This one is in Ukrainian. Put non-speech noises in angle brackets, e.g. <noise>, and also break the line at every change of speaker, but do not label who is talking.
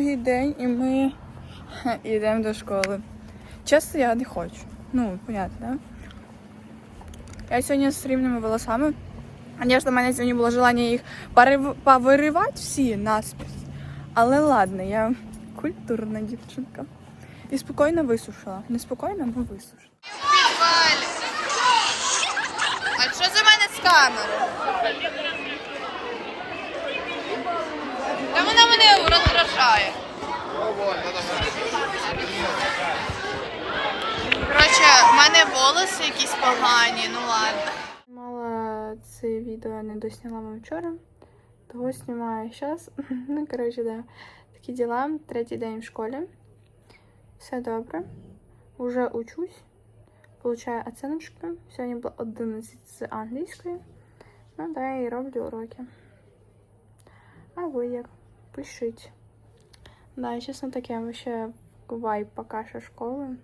Другий день і ми <laughs> йдемо до школи. Чесно, я не хочу. Ну, понятно, да? Я сьогодні з рівними волосами. Звісно, в мене сьогодні було желання їх повиривати всі наспіс. Але ладно, я культурна дівчинка. І спокійно висушила. Не спокійно, але висушила. А що за мене з камерою? Роздражає. Коротше, в мене волоси якісь погані, ну ладно. Мала це відео не досняла вам вчора, того знімаю зараз. <laughs> Ну, коротше, да. Такі діла. Третій день в школі. Все добре. Уже учусь. Получаю оціночки. Сьогодні було 11 з англійської. Ну, да, і роблю уроки. А ви як? Пишіть. Да, чесно таке, вообще вайб пока что школи.